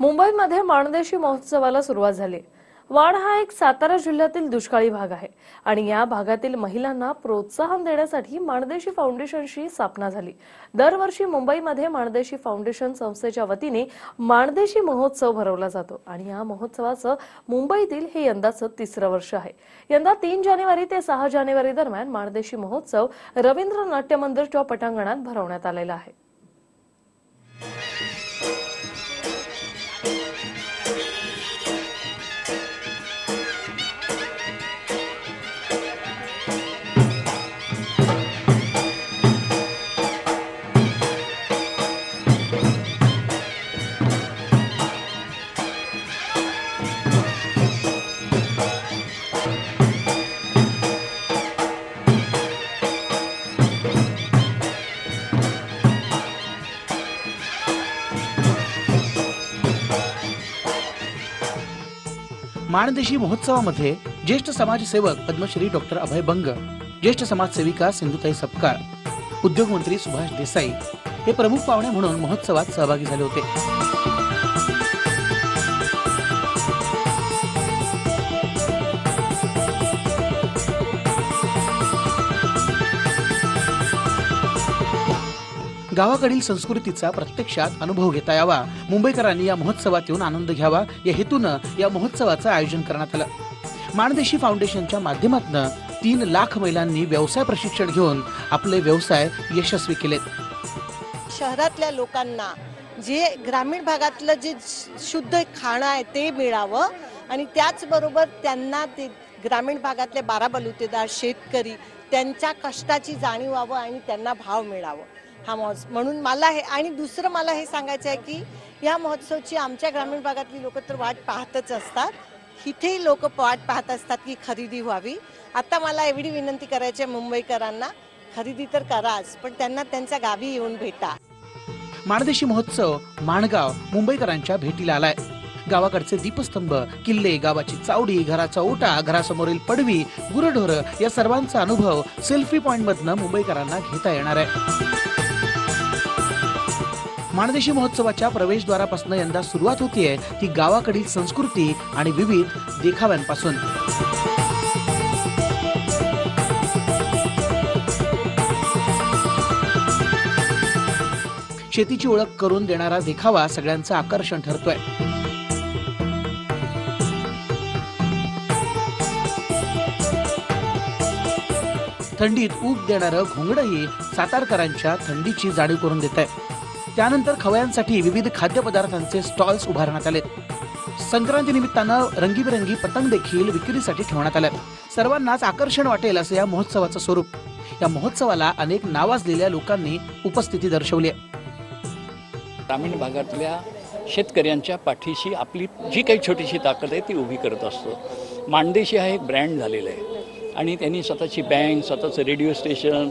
मुंबईमध्ये माणदेशी महोत्सवाला सुरुवात झाली. वाण हा एक सातारा जिल्ह्यातील दुष्काळी भाग आहे आणि या भागातील महिलांना प्रोत्साहन देण्यासाठी माणदेशी फाउंडेशनशी स्थापना झाली. दरवर्षी मुंबईमध्ये माणदेशी फाउंडेशन संस्थेच्या वतीने माणदेशी महोत्सव भरवला जातो आणि या महोत्सवाचं मुंबईतील हे यंदाचं तिसरं वर्ष आहे. यंदा तीन जानेवारी ते सहा जानेवारी दरम्यान माणदेशी महोत्सव रवींद्र नाट्य मंदिरच्या पटांगणात भरवण्यात आलेला आहे. माणदेशी महोत्सवामध्ये ज्येष्ठ समाजसेवक पद्मश्री डॉक्टर अभय बंग ज्येष्ठ समाजसेविका सिंधुताई सपकाळ उद्योगमंत्री सुभाष देसाई हे प्रमुख पाहुणे म्हणून महोत्सवात सहभागी झाले होते. गावाकडील संस्कृतीचा प्रत्यक्षात अनुभव घेता यावा. मुंबईकरांनी या महोत्सवात येऊन आनंद घ्यावा. या हेतूनं या महोत्सवाचं आयोजन करण्यात आलं. माणदेशी फाउंडेशनच्या माध्यमातून तीन लाख महिलांनी व्यवसाय प्रशिक्षण घेऊन आपले व्यवसाय यशस्वी केलेत. शहरातल्या लोकांना जे ग्रामीण भागातलं जे शुद्ध खाणं आहे ते मिळावं आणि त्याचबरोबर त्यांना ते ग्रामीण भागातले बारा बलुतेदार शेतकरी त्यांच्या कष्टाची जाणीव व्हावं आणि त्यांना भाव मिळावं. हा महोत्सव म्हणून मला हे आणि दुसरं मला हे सांगायचं आहे की या महोत्सवची आमच्या ग्रामीण भागातली लोक तर वाट पाहतच असतात. इथेही लोक वाट पाहत असतात की खरेदी व्हावी. आता मला एवढी विनंती करायची आहे मुंबईकरांना खरेदी तर कराच पण त्यांना त्यांच्या गावी येऊन भेटा. माणदेशी महोत्सव माणगाव मुंबईकरांच्या भेटीला आलाय. गावाकडचे दीपस्तंभ किल्ले गावाची चावडी घराचा ओटा घरासमोरील पडवी गुरढोरं या सर्वांचा अनुभव सेल्फी पॉइंट मधनं मुंबईकरांना घेता येणार आहे. माणदेशी महोत्सवाच्या प्रवेशद्वारापासून यंदा सुरुवात होतीये ती गावाकडील संस्कृती आणि विविध देखाव्यांपासून. शेतीची ओळख करून देणारा देखावा सगळ्यांचं आकर्षण ठरतोय. थंडीत ऊब देणारं घोंगडही सातारकरांच्या थंडीची जाणीव करून देत आहे त्यानंतर खवयांसाठी विविध खाद्यपदार्थांचे स्टॉल्स उभारण्यात आले संक्रांती निमित्तानं रंगीबेरंगी पतंग देखील विक्रीसाठी ठेवण्यात आल्या सर्वांनाच आकर्षण वाटेल असं या महोत्सवाचं स्वरूप. या महोत्सवाला अनेक नावाजलेल्या लोकांनी उपस्थिती दर्शवली आहे ग्रामीण भागातल्या शेतकऱ्यांच्या पाठीशी आपली जी काही छोटीशी ताकद आहे ती उभी करत असतो. मांडेशी हा एक ब्रँड झालेला आहे. आणि त्यांनी स्वतःची बँक स्वतःचं रेडिओ स्टेशन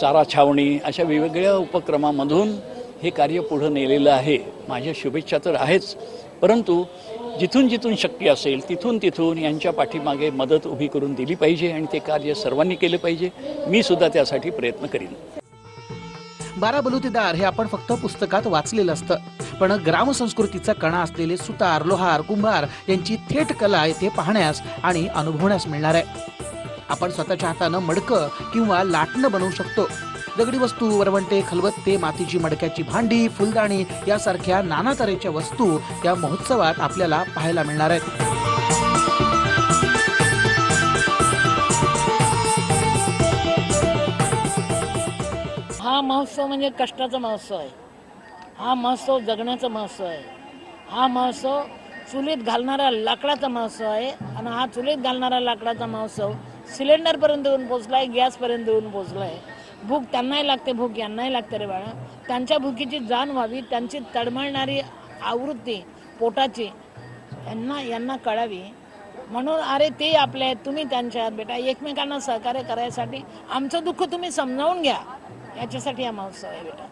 चारा छावणी अशा वेगवेगळ्या उपक्रमामधून हे कार्य पुढं नेलेलं आहे. माझ्या शुभेच्छा तर आहेच. परंतु जिथून जिथून शक्य असेल तिथून तिथून यांच्या पाठीमागे मदत उभी करून दिली पाहिजे आणि ते कार्य सर्वांनी केलं पाहिजे मी सुद्धा त्यासाठी प्रयत्न करीन. बारा बलुतेदार हे आपण फक्त पुस्तकात वाचलेलं असतं. पण ग्रामसंस्कृतीचा कणा असलेले सुतार लोहार कुंभार यांची थेट कला येथे पाहण्यास आणि अनुभवण्यास मिळणार आहे. आपण स्वतःच्या हातानं मडकं किंवा लाटणं बनवू शकतो. दगडी वस्तू वरवंटे खलबत्ते मातीची मडक्याची भांडी फुलदाणी यासारख्या नाना तऱ्हेच्या वस्तू या महोत्सवात आपल्याला पाहायला मिळणार आहेत. हा महोत्सव म्हणजे कष्टाचा महोत्सव आहे. हा महोत्सव जगण्याचा महोत्सव आहे. हा महोत्सव चुलीत घालणारा लाकडाचा महोत्सव आहे आणि हा चुलीत घालणारा लाकडाचा महोत्सव सिलेंडरपर्यंत येऊन पोचला आहे गॅसपर्यंत येऊन पोचला आहे भूक त्यांनाही लागते भूक यांनाही लागते रे बाळा. त्यांच्या भुकीची जाण व्हावी त्यांची तडमळणारी आवृत्ती पोटाची यांना यांना कळावी. म्हणून अरे ते आपले आहेत तुम्ही त्यांच्या बेटा. एकमेकांना सहकार्य करायसाठी आमचं दुःख तुम्ही समजावून घ्या. याच्यासाठी हा महोत्सव आहे बेटा.